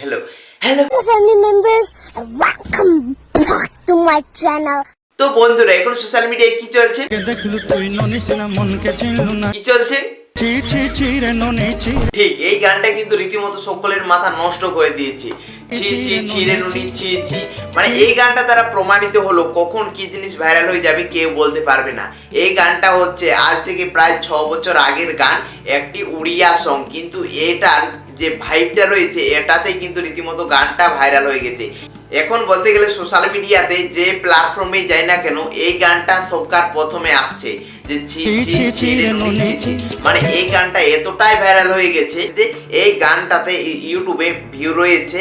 hello, hello. Hello family members and welcome back to my channel. তো বন্ধুরা এখন social মিডিয়ায় কি চলছে? কে দেখলু তুই ননিস না মনকে চিনলু না। কি চলছে? ঠিক এই গানটা কিন্তু রীতিমতো সকলের মাথা নষ্ট করে দিয়েছে। ছি ছি ছি রে নুনি ছি। ছি মানে এই গানটা তারা প্রমাণিত হলো কখন কি জিনিস ভাইরাল হয়ে যাবে কেউ বলতে পারবে না। এই গানটা হচ্ছে আজ থেকে প্রায় ছ বছর আগের গান একটি উড়িয়া সং কিন্তু এটার যে ভাইবটা রয়েছে এটাতে কিন্তু রীতিমতো গানটা ভাইরাল হয়ে গেছে। এখন বলতে গেলে সোশ্যাল মিডিয়াতে যে প্ল্যাটফর্মে যাই না কেন এই গানটা সবকার প্রথমে আসছে। যে ছি ছি ছি। মানে। এই গানটা এতটাই ভাইরাল হয়ে গেছে যে এই গানটাতে ইউটিউবে ভিউ রয়েছে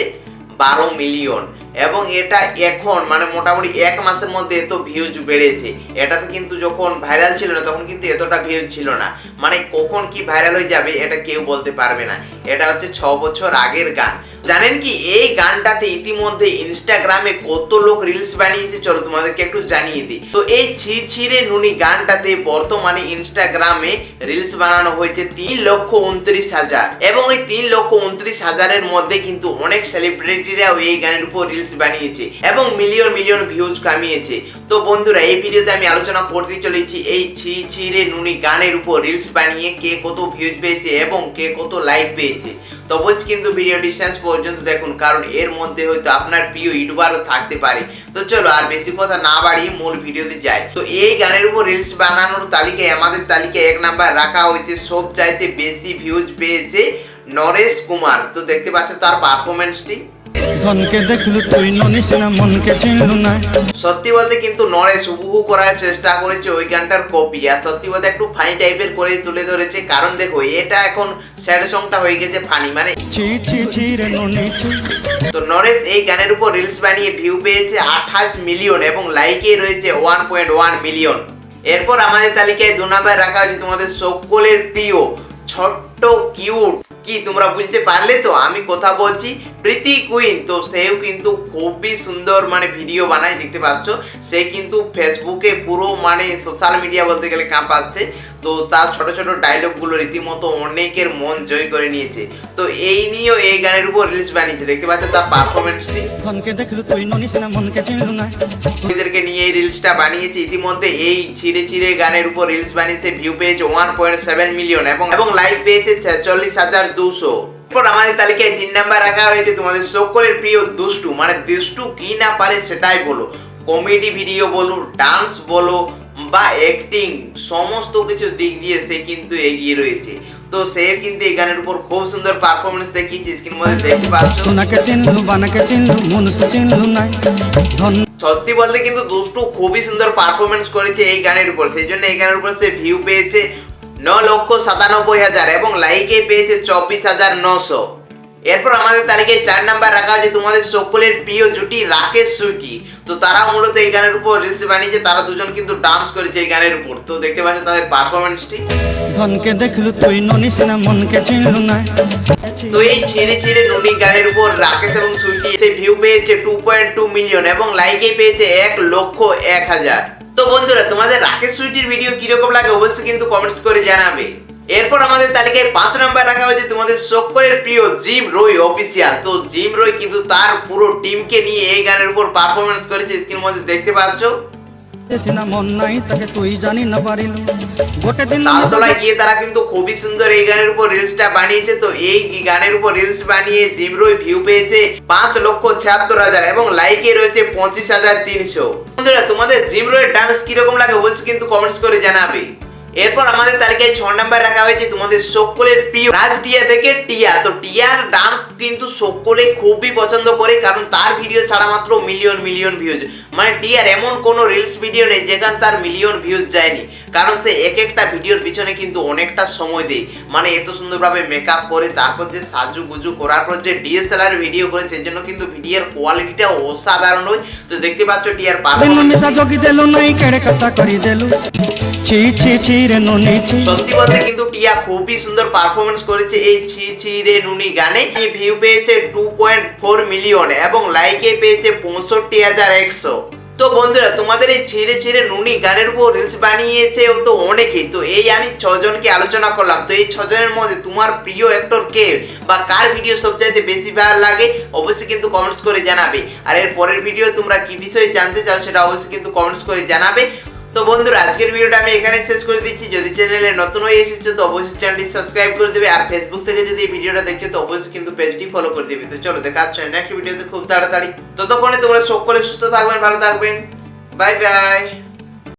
বারো মিলিয়ন এবং এটা এখন মানে মোটামুটি এক মাসের মধ্যে এত ভিউজ বেড়েছে। এটাতে কিন্তু যখন ভাইরাল ছিল না, তখন কিন্তু এতটা ভিউজ ছিল না। মানে কখন কি ভাইরাল হয়ে যাবে, এটা কেউ বলতে পারবে না। এটা হচ্ছে ছ বছর আগের গান। জানেন কি, এই গানটাতে ইতিমধ্যে ইনস্টাগ্রামে কত লোক রিলস বানিয়েছে, চলো তোমাদেরকে একটু জানিয়ে দিই। তো এই ছি ছিরে নুনি গানটাতে বর্তমানে ইনস্টাগ্রামে রিলস বানানো হয়েছে তিন লক্ষ উনত্রিশ হাজার। এবং ওই তিন লক্ষ উনত্রিশ হাজারের মধ্যে কিন্তু অনেক সেলিব্রিটিরাও এই গানের উপর রিলস বানিয়েছে এবং মিলিয়ন মিলিয়ন ভিউজ কামিয়েছে। তো বন্ধুরা, এই ভিডিওতে আমি আলোচনা করতে চলেছি এই ছি ছিরে নুনি গানের উপর রিলস বানিয়ে কে কত ভিউজ পেয়েছে এবং কে কত লাইক পেয়েছে। তো অবশ্যই কিন্তু ভিডিওটি শেষ পর্যন্ত দেখুন, কারণ এর মধ্যে হয়তো আপনার প্রিয় ইউটিউবারও থাকতে পারে। তো চলো, আর বেশি কথা না বাড়িয়ে মূল ভিডিওতে যাই। তো এই গানের উপর রিলস বানানোর তালিকায়, আমাদের তালিকায় এক নাম্বার রাখা হয়েছে সব চাইতে বেশি ভিউজ পেয়েছে নরেশ কুমার। তো দেখতে পাচ্ছ তার পারফরমেন্সটি ধনকে দেখলু তুই ননিস না মনকে চিনলু না। সত্যি বলতে কিন্তু নরেশ হুবহু করার চেষ্টা করেছে ওই গানটার কপি আর সত্যি বলতে একটু ফানি টাইপের করে তুলে ধরেছে। কারণ দেখো এটা এখন স্যাড সংটা হয়ে গেছে ফানি মানে তো নরেশ এই গানের উপর রিলস বানিয়ে ভিউ পেয়েছে আঠাশ মিলিয়ন এবং লাইকে রয়েছে ওয়ান পয়েন্ট ওয়ান মিলিয়ন এরপর আমাদের তালিকায় দু নাম্বার রাখা হয়েছে তোমাদের সকলের প্রিয় ছোট্ট কিউট কি তোমরা বুঝতে পারলে তো? আমি কথা বলছি প্রীতি কুইন। তো সেও কিন্তু খুবই সুন্দর মানে ভিডিও বানায়, দেখতে পাচ্ছ? সে কিন্তু ফেসবুকে পুরো মানে সোশ্যাল মিডিয়া বলতে গেলে কাঁপাচ্ছে। তো তার ছোট ছোট ডায়লগগুলো রীতিমতো অনেকের মন জয় করে নিয়েছে। তো এই নিয়েও এই গানের উপর রিলস বানিয়েছে। দেখতে পাচ্ছ তার পারফরমেন্সটি ধনকে দেখলু তুই ননিস না মনকে চিনলু না। এদেরকে নিয়ে এই রিলসটা বানিয়েছে। ইতিমধ্যে এই ছিঁড়ে ছিঁড়ে গানের উপর রিলস বানিয়েছে ভিউ পেয়েছে ওয়ান পয়েন্ট সেভেন মিলিয়ন এবং এবং লাইক পেয়েছে ছেচল্লিশ হাজার দুশো। এরপর আমাদের তালিকায় তিন নাম্বার রাখা হয়েছে তোমাদের সকলের প্রিয় দুষ্টু। মানে দুষ্টু কি না পারে সেটাই বলো। কমেডি ভিডিও বলো ডান্স বলো বা অ্যাক্টিং সমস্ত কিছু দিক দিয়ে সে কিন্তু এগিয়ে রয়েছে। তো সে কিন্তু এই গানের উপর খুব সুন্দর পারফরমেন্স দেখিয়েছে স্ক্রিন মধ্যে দেখতে পাচ্ছ। সত্যি বলতে কিন্তু দুষ্টু খুবই সুন্দর পারফরমেন্স করেছে এই গানের উপর। সেই জন্য এই গানের উপর সে ভিউ পেয়েছে ন লক্ষ সাতানব্বই হাজার এবং লাইকে পেয়েছে চব্বিশ হাজার নশো। এরপর আমাদের তালিকায় চার নাম্বার রাখা হয়েছে তোমাদের সকলের প্রিয় জুটি রাকেশ সুইটি। তো তারা মূলত এই গানের উপর রিলস বানিয়েছে তারা দুজন কিন্তু ডান্স করেছে এই গানের উপর। তো দেখতে পাচ্ছ তাদের পারফরমেন্সটি ধনকে দেখলু তুই ননিস না মনকে চিনলু না। তো এই ছিঁড়ে ছিঁড়ে নুনি গানের উপর রাকেশ এবং সুইটি ভিউ পেয়েছে টু পয়েন্ট টু মিলিয়ন এবং লাইকে পেয়েছে এক লক্ষ এক হাজার। তো বন্ধুরা তোমাদের রাকেশ সুইটির ভিডিও কীরকম লাগে অবশ্যই কিন্তু কমেন্টস করে জানাবে। এরপর আমাদের তালিকায় পাঁচ নাম্বার রাখা হয়েছে তোমাদের সকলের প্রিয় জিম রয় অফিসিয়াল তো জিম রয় কিন্তু তার পুরো টিমকে নিয়ে এই গানের উপর পারফরমেন্স করেছে স্ক্রিনের মধ্যে দেখতে পাচ্ছ। তালতলায় গিয়ে তারা কিন্তু খুবই সুন্দর এই গানের উপর রিলসটা বানিয়েছে। তো এই গানের উপর রিলস বানিয়ে জিমরোই ভিউ পেয়েছে পাঁচ লক্ষ ছিয়াত্তর হাজার এবং লাইকে রয়েছে পঁচিশ হাজার তিনশো। বন্ধুরা, তোমাদের জিমরোয়ের ডান্স কীরকম লাগে অবশ্যই কিন্তু কমেন্টস করে জানাবে। এরপর আমাদের তালিকায় ছ নাম্বার রাখা হয়েছে তোমাদের সকলের প্রিয় রাজ টিয়া থেকে টিয়া। তো টিয়ার ডান্স কিন্তু সকলে খুবই পছন্দ করে, কারণ তার ভিডিও ছাড়া মাত্র মিলিয়ন মিলিয়ন ভিউজ মানে টিয়ার এমন কোনো রিলস ভিডিও নেই যেখানে তার মিলিয়ন ভিউজ যায়নি। কারণ সে এক একটা ভিডিওর পিছনে কিন্তু অনেকটা সময় দেয়। মানে এত সুন্দরভাবে মেকআপ করে তারপর যে সাজু গুজু করার পর যে ডিএসএলআর ভিডিও করে সেই জন্য কিন্তু ভিডিওর কোয়ালিটিটা অসাধারণ হয়। তো দেখতে পাচ্ছ টিয়ার সত্যি বলতে কিন্তু টিয়া খুবই সুন্দর পারফরমেন্স করেছে এই ছি ছি রে নুনি গানে। ভিউ পেয়েছে টু পয়েন্ট ফোর মিলিয়ন এবং লাইকে পেয়েছে পঁয়ষট্টি হাজার একশো। তো বন্ধুরা, তোমাদের এই ছিঁড়ে ছিঁড়ে নুনি গানের উপর রিলস বানিয়েছে তো অনেকেই। তো এই আমি ছজনকে আলোচনা করলাম। তো এই ছজনের মধ্যে তোমার প্রিয় অ্যাক্টর কে বা কার ভিডিও সবচাইতে বেশি ভালো লাগে, অবশ্যই কিন্তু কমেন্টস করে জানাবে। আর এর পরের ভিডিও তোমরা কি বিষয়ে জানতে চাও সেটা অবশ্যই কিন্তু কমেন্টস করে জানাবে। তো বন্ধুরা, আজকের ভিডিওটা আমি এখানে শেষ করে দিচ্ছি। যদি চ্যানেলে নতুন হয়ে এসেছ, তো অবশ্যই চ্যানেলটি সাবস্ক্রাইব করে দেবে। আর ফেসবুক থেকে যদি এই ভিডিওটা দেখছ, তো অবশ্যই কিন্তু পেজটি ফলো করে দেবে। তো চলো, দেখা হচ্ছে নেক্সট ভিডিওতে খুব তাড়াতাড়ি। ততক্ষণে তোমরা সকলে সুস্থ থাকবেন, ভালো থাকবেন। Bye bye